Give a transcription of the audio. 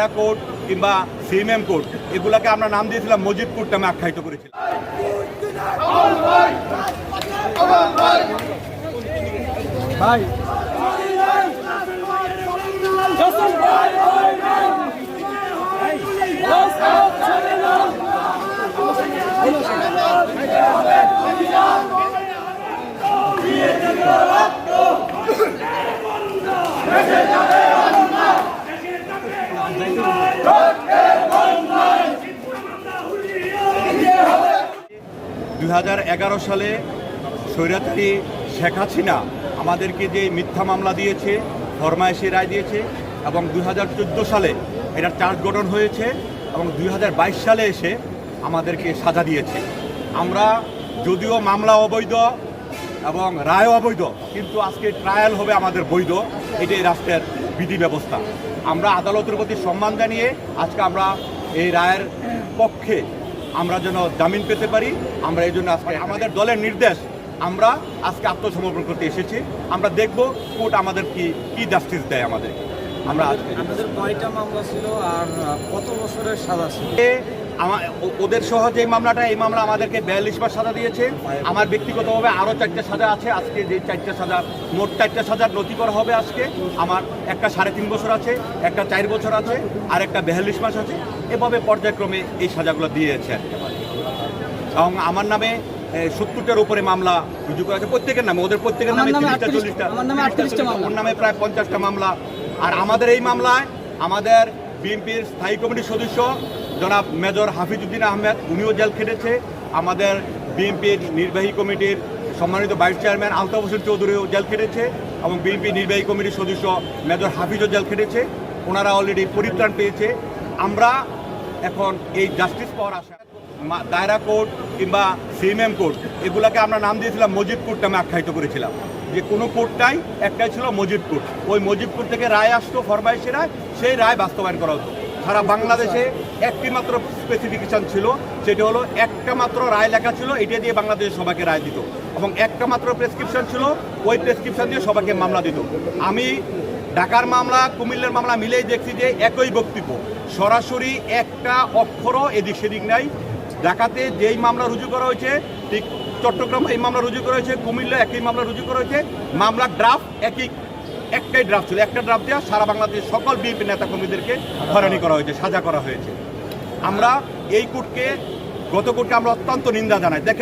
দায়রা কোর্ট কিংবা CMM court এগুলাকে আমরা নাম দিয়েছিলাম মজিদ কোর্ট নামে আখ্যায়িত করেছিলাম। ভাই। দুই সালে স্বৈরাচারী শেখ হাসিনা আমাদেরকে যে মিথ্যা মামলা দিয়েছে, ফরমায়েশি রায় দিয়েছে এবং দুই হাজার চোদ্দ সালে এটার চার্জ গঠন হয়েছে এবং দুই হাজার বাইশ সালে এসে আমাদেরকে সাজা দিয়েছে। আমরা যদিও মামলা অবৈধ এবং রায় অবৈধ, কিন্তু আজকে ট্রায়াল হবে আমাদের বৈধ, এটাই রাষ্ট্রের বিধি ব্যবস্থা আমরা আদালতের প্রতি সম্মান জানিয়ে আজকে আমরা এই রায়ের পক্ষে আমরা যেন জামিন পেতে পারি আমরা এই জন্য আজকে আমাদের দলের নির্দেশ আমরা আজকে আত্মসমর্পণ করতে এসেছি। আমরা দেখব কোর্ট আমাদের কি কি জাস্টিস দেয় আমাদের। আমরা আজকে আমাদের কয়টা মামলা ছিল আর কত বছরের সাজা ছিল? এ আমা- ও- ওদের সহ যে মামলাটা এই মামলা আমাদেরকে বিয়াল্লিশ বার সাজা দিয়েছে। আমার ব্যক্তিগতভাবে আরও চারটে সাজা আছে। আজকে যে চারটে সাজা মোট চারটে সাজার নথি করা হবে আজকে। আমার একটা সাড়ে তিন বছর আছে একটা চার বছর আছে আর একটা বিয়াল্লিশ মাস আছে। এভাবে পর্যায়ক্রমে এই সাজাগুলো দিয়েছে এবং আমার নামে সত্তরটার উপরে মামলা রুজু করা আছে। প্রত্যেকের নামে ওদের প্রত্যেকের নামে তিরিশটা চল্লিশটা। আমার নামে 38টা মামলা। ওর নামে প্রায় পঞ্চাশটা মামলা। আর আমাদের এই মামলায় আমাদের বিএনপির স্থায়ী কমিটির সদস্য জনাব মেজর হাফিজউদ্দিন আহমেদ, উনিও জেল খেটেছে। আমাদের বিএনপির নির্বাহী কমিটির সম্মানিত ভাইস চেয়ারম্যান আলতাফ হোসেন চৌধুরীও জেল খেটেছে এবং বিএনপি নির্বাহী কমিটির সদস্য মেজর হাফিজও জেল খেটেছে। ওনারা অলরেডি পরিত্রাণ পেয়েছে। আমরা এখন এই জাস্টিস পাওয়ার মা- দায়রা কোর্ট কিংবা সিএমএম কোর্ট, এগুলাকে আমরা নাম দিয়েছিলাম মজিব কোর্ট নামে আখ্যায়িত করেছিলাম। যে কোনো কোর্টটাই একটাই ছিল মজিদ কোর্ট। ওই মজিদ কোর্ট থেকে রায় আসতো ফরমাইশি রায়, সেই রায় বাস্তবায়ন করা হতো। সারা বাংলাদেশে একটি মাত্র স্পেসিফিকেশন ছিল, সেটি হলো একটা মাত্র রায় লেখা ছিল, এটা দিয়ে বাংলাদেশের সবাইকে রায় দিত। এবং একটা মাত্র প্রেসক্রিপশন ছিল, ওই প্রেসক্রিপশন দিয়ে সবাইকে মামলা দিত। আমি ঢাকার মামলা, কুমিল্লার মামলা মিলেই দেখছি যে একই বক্তব্য। সরাসরি একটা অক্ষরও এদিক সেদিক নাই। ঢাকাতে যেই মামলা রুজু করা হয়েছে, ঠিক চট্টগ্রামে এই মামলা রুজু করা হয়েছে, কুমিল্লা একই মামলা রুজু করা হয়েছে মামলার ড্রাফট একই, একটাই ড্রাফট ছিল। একটা ড্রাফট দেওয়া সারা বাংলাদেশের সকল বিএনপি নেতা কর্মীদেরকে হয়রানি করা হয়েছে, সাজা করা হয়েছে। আমরা এই কোর্টকে গত কোর্টকে আমরা অত্যন্ত নিন্দা জানাই। দেখেন